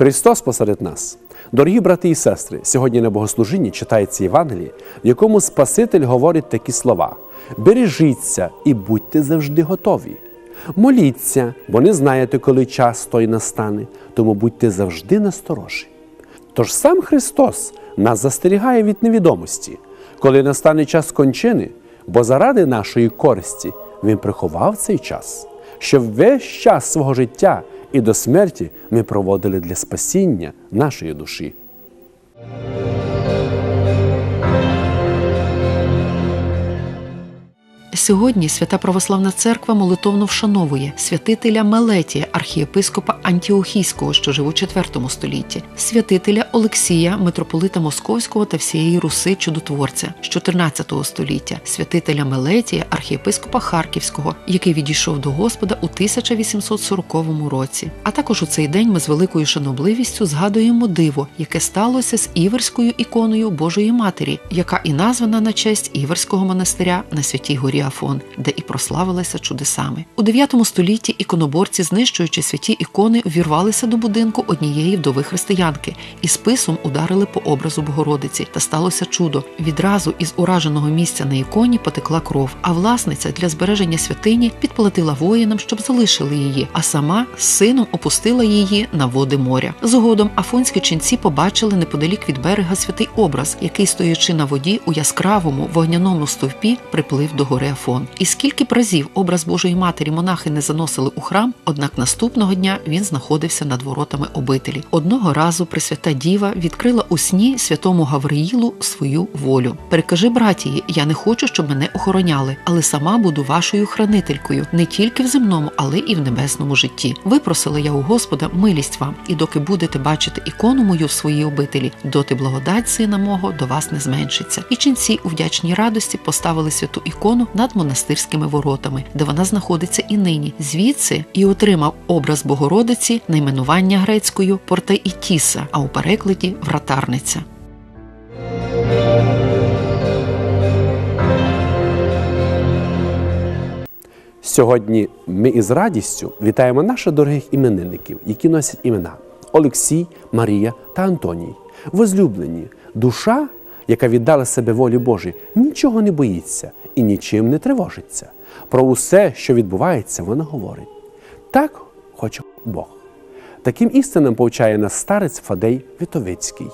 Христос посеред нас. Дорогі брати і сестри, сьогодні на богослужінні читається Євангеліє, в якому Спаситель говорить такі слова: бережіться і будьте завжди готові. Моліться, бо не знаєте, коли час той настане, тому будьте завжди насторожі. Тож сам Христос нас застерігає від невідомості, коли настане час кончини, бо заради нашої користі Він приховав цей час, щоб весь час свого життя і до смерті ми проводили для спасіння нашої душі. Сьогодні Свята Православна Церква молитовно вшановує святителя Мелетія, архієпископа Антіохійського, що жив у IV столітті, святителя Олексія, митрополита Московського та всієї Руси чудотворця з 14 століття, святителя Мелетія, архієпископа Харківського, який відійшов до Господа у 1840 році. А також у цей день ми з великою шанобливістю згадуємо диво, яке сталося з іверською іконою Божої Матері, яка і названа на честь Іверського монастиря на святій горі Афон, де і прославилася чудесами. У 9 столітті іконоборці, знищуючи святі ікони, ввірвалися до будинку однієї вдови християнки і списом ударили по образу Богородиці. Та сталося чудо. Відразу із ураженого місця на іконі потекла кров, а власниця для збереження святині підплатила воїнам, щоб залишили її, а сама з сином опустила її на води моря. Згодом афонські ченці побачили неподалік від берега святий образ, який, стоячи на воді у яскравому вогняному стовпі, приплив до гори Афон. І скільки б разів образ Божої Матері монахи не заносили у храм, однак наступного дня він знаходився над воротами обителі. Одного разу Пресвята Діва відкрила у сні святому Гавриїлу свою волю. Перекажи братії, я не хочу, щоб мене охороняли, але сама буду вашою хранителькою не тільки в земному, але і в небесному житті. Випросила я у Господа милість вам, і доки будете бачити ікону мою в своїй обителі, доти благодать сина мого до вас не зменшиться. І ченці у вдячній радості поставили святу ікону над монастирськими воротами, де вона знаходиться і нині. Звідси і отримав образ Богородиці найменування грецькою Портаїтіса, а у перекладі вратарниця. Сьогодні ми із радістю вітаємо наших дорогих іменинників, які носять імена Олексій, Марія та Антоній. Возлюблені, душа, яка віддала себе волі Божій, нічого не боїться і нічим не тривожиться. Про усе, що відбувається, вона говорить. Так хоче Бог. Таким істинам повчає нас старець Фадей Вітовицький.